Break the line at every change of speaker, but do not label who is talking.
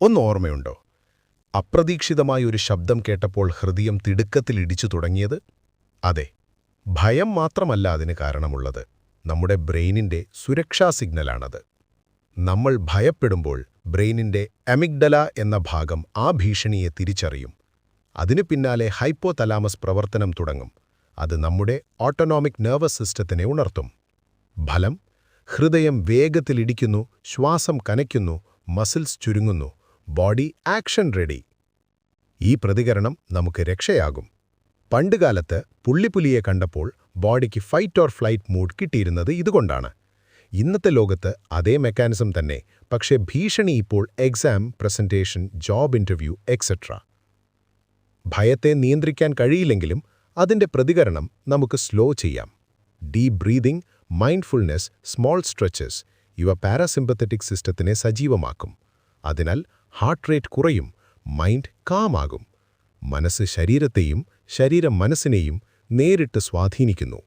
ഒന്ന് ഓർമ്മയുണ്ടോ? അപ്രതീക്ഷിതമായ ഒരു ശബ്ദം കേട്ടപ്പോൾ ഹൃദയം തിടുക്കത്തിൽ ഇടിച്ചു തുടങ്ങിയത്? അതെ ഭയം മാത്രമല്ല അതിന് കാരണമുള്ളത്. നമ്മുടെ ബ്രെയിനിന്റെ സുരക്ഷാ സിഗ്നലാണത്. നമ്മൾ ഭയപ്പെടുമ്പോൾ ബ്രെയിനിന്റെ അമിഗ്ഡല എന്ന ഭാഗം ആ ഭീഷണിയെ തിരിച്ചറിയും. അതിനു പിന്നാലെ ഹൈപ്പോ തലാമസ് പ്രവർത്തനം തുടങ്ങും. അത് നമ്മുടെ ഓട്ടോണോമിക് നെർവസ് സിസ്റ്റത്തിനെ ഉണർത്തും. ഫലം ഹൃദയം വേഗത്തിലിടിക്കുന്നു ശ്വാസം കനയ്ക്കുന്നു മസിൽസ് ചുരുങ്ങുന്നു. Body action ready. ഈ പ്രതികരണം നമുക്ക് രക്ഷയാകും. പണ്ടുകാലത്ത് പുള്ളിപ്പുലിയെ കണ്ടപ്പോൾ ബോഡിക്ക് ഫൈറ്റ് ഓർ ഫ്ലൈറ്റ് മൂഡ് കിട്ടിയിരുന്നത് ഇതുകൊണ്ടാണ്. ഇന്നത്തെ ലോകത്ത് അതേ മെക്കാനിസം തന്നെ പക്ഷേ ഭീഷണി ഇപ്പോൾ exam presentation job interview etcetera. ഭയത്തെ നിയന്ത്രിക്കാൻ കഴിയില്ലെങ്കിലും അതിന്റെ പ്രതികരണം നമുക്ക് സ്ലോ ചെയ്യാം. Deep breathing mindfulness small stretches ഇവ പാരാസിമ്പത്തറ്റിക് സിസ്റ്റത്തിനെ സജീവമാക്കും. അതിനാൽ ഹാർട്ട് റേറ്റ് കുറയും മൈൻഡ് കാമാകും മനസ്സ് ശരീരത്തെയും ശരീരം മനസ്സിനെയും നേരിട്ട് സ്വാധീനിക്കുന്നു.